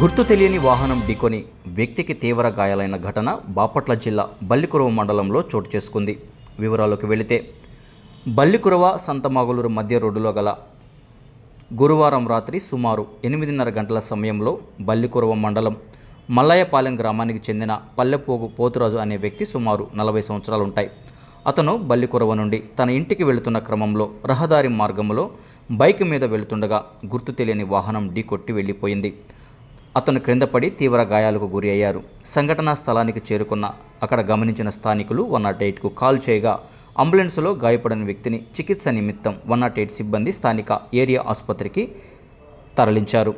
గుర్తు తెలియని వాహనం ఢీకొని వ్యక్తికి తీవ్ర గాయాలైన ఘటన బాపట్ల జిల్లా బల్లికురవ మండలంలో చోటు చేసుకుంది. వివరాలకు వెళితే బల్లికురవ సంతమాగులూరు మధ్య రోడ్డులో గల గురువారం రాత్రి సుమారు ఎనిమిదిన్నర గంటల సమయంలో బల్లికురవ మండలం మల్లయ్యపాలెం గ్రామానికి చెందిన పల్లెపోగు పోతురాజు అనే వ్యక్తి సుమారు నలభై సంవత్సరాలు ఉంటాయి అతను బల్లికురవ నుండి తన ఇంటికి వెళుతున్న క్రమంలో రహదారి మార్గంలో బైక్ మీద వెళుతుండగా గుర్తు తెలియని వాహనం ఢీకొట్టి వెళ్ళిపోయింది. అతను క్రిందపడి తీవ్ర గాయాలకు గురి అయ్యారు. సంఘటనా స్థలానికి చేరుకున్న అక్కడ గమనించిన స్థానికులు వన్ నాట్ ఎయిట్కు కాల్ చేయగా అంబులెన్స్లో గాయపడిన వ్యక్తిని చికిత్స నిమిత్తం వన్ నాట్ ఎయిట్ సిబ్బంది స్థానిక ఏరియా ఆసుపత్రికి తరలించారు.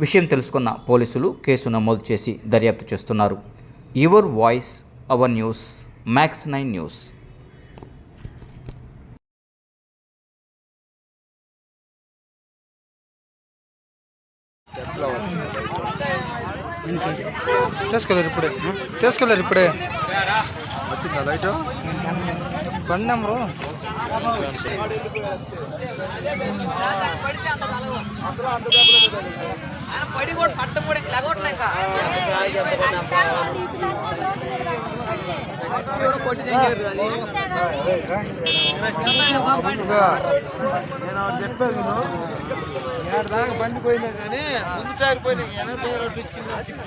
విషయం తెలుసుకున్న పోలీసులు కేసు నమోదు చేసి దర్యాప్తు చేస్తున్నారు. Your voice our news max nine news. తీసుకెళ్ళారు ఇప్పుడే తీసుకెళ్ళారు ఇప్పుడే వచ్చిందా లైట్ బండి నెంబరు పడి కూడా పట్ట కూడా లెగొట్టలేక కొట్టి తెచ్చారు అది దాకా బండి పోయినా కానీ ముందు టైర్ పోయినా ఎనభై టైర్ ఒకటి ఇచ్చింది.